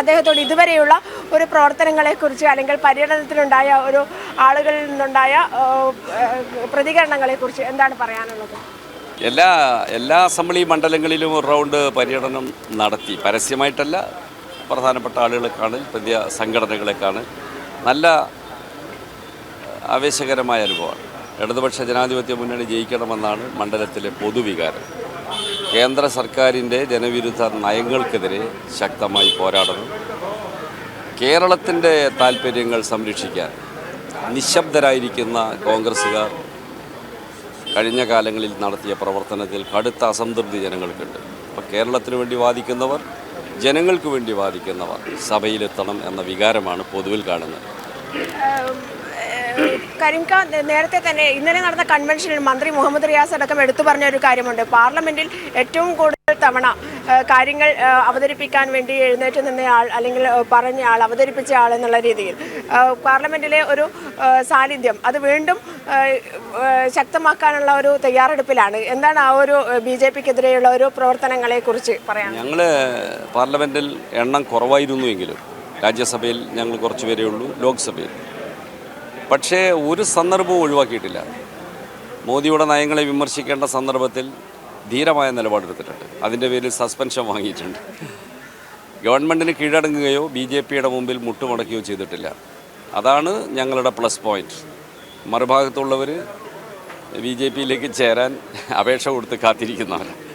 അദ്ദേഹത്തോട് ഇതുവരെയുള്ള ഒരു പ്രവർത്തനങ്ങളെക്കുറിച്ച് അല്ലെങ്കിൽ പര്യടനത്തിലുണ്ടായ ഒരു ആളുകളിൽ നിന്നുണ്ടായ പ്രതികരണങ്ങളെക്കുറിച്ച് എന്താണ് പറയാനുള്ളത്? എല്ലാ എല്ലാ അസംബ്ലി മണ്ഡലങ്ങളിലും ഒരു റൗണ്ട് പര്യടനം നടത്തി. പരസ്യമായിട്ടല്ല പ്രധാനപ്പെട്ട ആളുകളെ കാണൽ പുതിയ സംഘടനകളെ നല്ല ആവേശകരമായ അനുഭവമാണ്. ഇടതുപക്ഷ ജനാധിപത്യ മുന്നണി ജയിക്കണമെന്നാണ് മണ്ഡലത്തിലെ പൊതുവികാരം. കേന്ദ്ര സർക്കാരിന്റെ ജനവിരുദ്ധ നയങ്ങൾക്കെതിരെ ശക്തമായി പോരാടണം കേരളത്തിന്റെ താല്പര്യങ്ങൾ സംരക്ഷിക്കാൻ നിശബ്ദരായിരിക്കുന്ന കോൺഗ്രസ്സുകാർ കഴിഞ്ഞ കാലങ്ങളിൽ നടത്തിയ പ്രവർത്തനത്തിൽ കടുത്ത അസംതൃപ്തി ജനങ്ങൾക്കുണ്ട്. അപ്പോൾ കേരളത്തിന് വേണ്ടി വാദിക്കുന്നവർ ജനങ്ങൾക്ക് വേണ്ടി വാദിക്കുന്നവർ സഭയിലെത്തണം എന്ന വികാരമാണ് പൊതുവിൽ കാണുന്നത്. കരിംക നേരത്തെ തന്നെ ഇന്നലെ നടന്ന കൺവെൻഷനിൽ മന്ത്രി മുഹമ്മദ് റിയാസ് അടക്കം എടുത്തു പറഞ്ഞ ഒരു കാര്യമുണ്ട്. പാർലമെന്റിൽ ഏറ്റവും കൂടുതൽ തവണ കാര്യങ്ങൾ അവതരിപ്പിക്കാൻ വേണ്ടി എഴുന്നേറ്റ് നിന്ന ആൾ അല്ലെങ്കിൽ പറഞ്ഞ ആൾ അവതരിപ്പിച്ച ആൾ എന്നുള്ള രീതിയിൽ പാർലമെന്റിലെ ഒരു സാന്നിധ്യം അത് വീണ്ടും ശക്തമാക്കാനുള്ള ഒരു തയ്യാറെടുപ്പിലാണ്. എന്താണ് ആ ഒരു ബി ജെ പിക്കെതിരെയുള്ള ഒരു പ്രവർത്തനങ്ങളെ കുറിച്ച് പറയാം ഞങ്ങൾ പാർലമെന്റിൽ എണ്ണം കുറവായിരുന്നുവെങ്കിലും രാജ്യസഭയിൽ ഞങ്ങൾ കുറച്ച് ഉള്ളൂ ലോക്സഭയിൽ. പക്ഷേ ഒരു സന്ദർഭവും ഒഴിവാക്കിയിട്ടില്ല. മോദിയുടെ നയങ്ങളെ വിമർശിക്കേണ്ട സന്ദർഭത്തിൽ ധീരമായ നിലപാടെടുത്തിട്ടുണ്ട്. അതിന്റെ പേരിൽ സസ്പെൻഷൻ വാങ്ങിയിട്ടുണ്ട്. ഗവൺമെന്റിന് കീഴടങ്ങുകയോ ബി ജെ പിയുടെ മുമ്പിൽ മുട്ടുമടക്കുകയോ ചെയ്തിട്ടില്ല. അതാണ് ഞങ്ങളുടെ പ്ലസ് പോയിന്റ്. മറുഭാഗത്തുള്ളവർ ബി ജെ പിയിലേക്ക് ചേരാൻ അപേക്ഷ കൊടുത്ത് കാത്തിരിക്കുന്നവരാണ്.